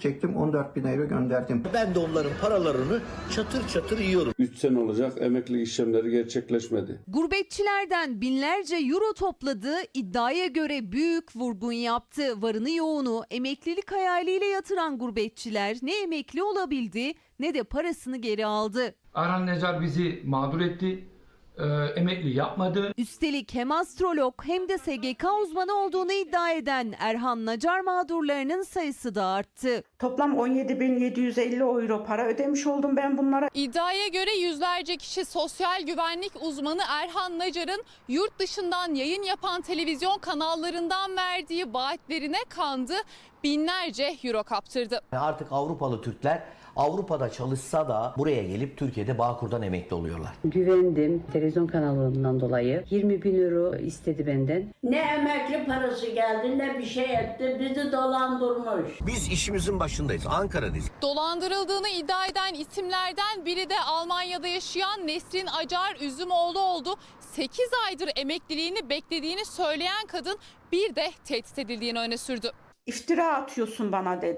Çektim 14 bin euro gönderdim. Ben de onların paralarını çatır çatır yiyorum. 3 sene olacak emeklilik işlemleri gerçekleşmedi. Gurbetçilerden binlerce euro topladı, iddiaya göre büyük vurgun yaptı. Varını yoğunu emeklilik hayaliyle yatıran gurbetçiler ne emekli olabildi ne de parasını geri aldı. Arhan Necar bizi mağdur etti. Ee, emekli yapmadı. Üstelik hem astrolog hem de SGK uzmanı olduğunu iddia eden Erhan Nacar mağdurlarının sayısı da arttı. Toplam 17.750 euro para ödemiş oldum ben bunlara. İddiaya göre yüzlerce kişi sosyal güvenlik uzmanı Erhan Nacar'ın yurt dışından yayın yapan televizyon kanallarından verdiği vaatlerine kandı. Binlerce euro kaptırdı. Artık Avrupalı Türkler Avrupa'da çalışsa da buraya gelip Türkiye'de Bağkur'dan emekli oluyorlar. Güvendim televizyon kanallarından dolayı. 20 bin euro istedi benden. Ne emekli parası geldi ne bir şey etti bizi dolandırmış. Biz işimizin başındayız. Ankara'dayız. Dolandırıldığını iddia eden isimlerden biri de Almanya'da yaşayan Nesrin Acar Üzümoğlu oldu. 8 aydır emekliliğini beklediğini söyleyen kadın bir de tehdit edildiğini öne sürdü. İftira atıyorsun bana dedi.